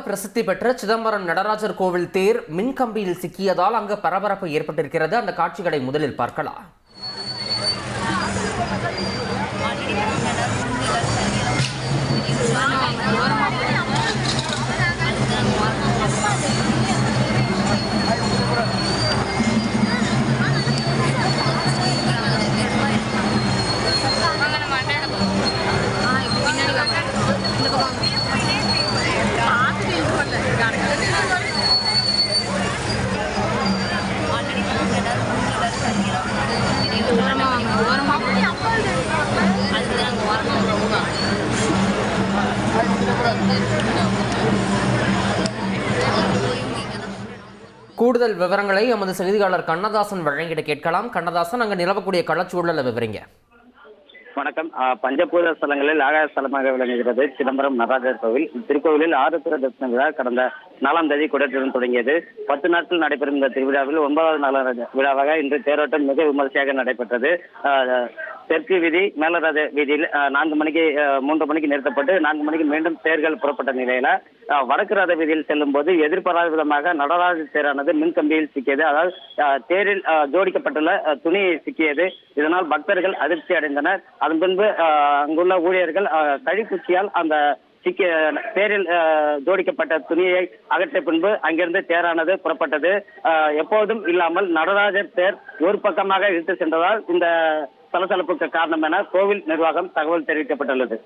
பிரசித்தி பெற்ற சிதம்பரம் நடராஜர் கோவில் தேர் மின்கம்பியில் சிக்கியதால் அங்கு பரபரப்பு ஏற்பட்டிருக்கிறது அந்த காட்சிகளை முதலில் பார்க்கலாம் கூடுதல் விவரங்களை எமது செய்தியாளர் கண்ணதாசன் வழங்கிட கேட்கலாம். கண்ணதாசன் அங்கு நிலவக்கூடிய களச்சூழலை விவரிங்க. வணக்கம். பஞ்சபூத ஸ்தலங்களில் ஆகாய ஸ்தலமாக விளங்குகிறது. சிதம்பரம் நடராஜர் கோவில். திருக்கோவிலில் ஆறு திரு தரிசன விழா கடந்த நாலாம் தேதி குடத்துடன் தொடங்கியது. பத்து நாட்கள் நடைபெறும் இந்த திருவிழாவில் ஒன்பதாவது நாளான விழாவாக இன்று தேரோட்டம் மிக விமர்சையாக நடைபெற்றது. தெற்கு வீதி மேலராஜ வீதியில் நான்கு மணிக்கு மூன்று மணிக்கு நிறுத்தப்பட்டு நான்கு மணிக்கு மீண்டும் தேர்கள் புறப்பட்ட நிலையில வடக்கு ரத வீதியில் செல்லும் போது எதிர்பாராத விதமாக நடராஜ தேரானது மின்கம்பியில் சிக்கியது. அதாவது தேரில் ஜோடிக்கப்பட்டுள்ள துணியை துணி சிக்கியது. இதனால் பக்தர்கள் அதிர்ச்சி அடைந்தனர். அதன் பின்பு அங்குள்ள ஊழியர்கள் அஹ், கழிக்குச்சியால் அந்த சிக்கிய தேரில் அஹ், ஜோடிக்கப்பட்ட துணியை அகற்றிய பின்பு அங்கிருந்து தேரானது புறப்பட்டது. அஹ், எப்போதும் இல்லாமல் நடராஜர் தேர் ஒரு பக்கமாக இழுத்து சென்றதால் இந்த சலசலப்புக்கு காரணம் என கோவில் நிர்வாகம் தகவல் தெரிவிக்கப்பட்டுள்ளது.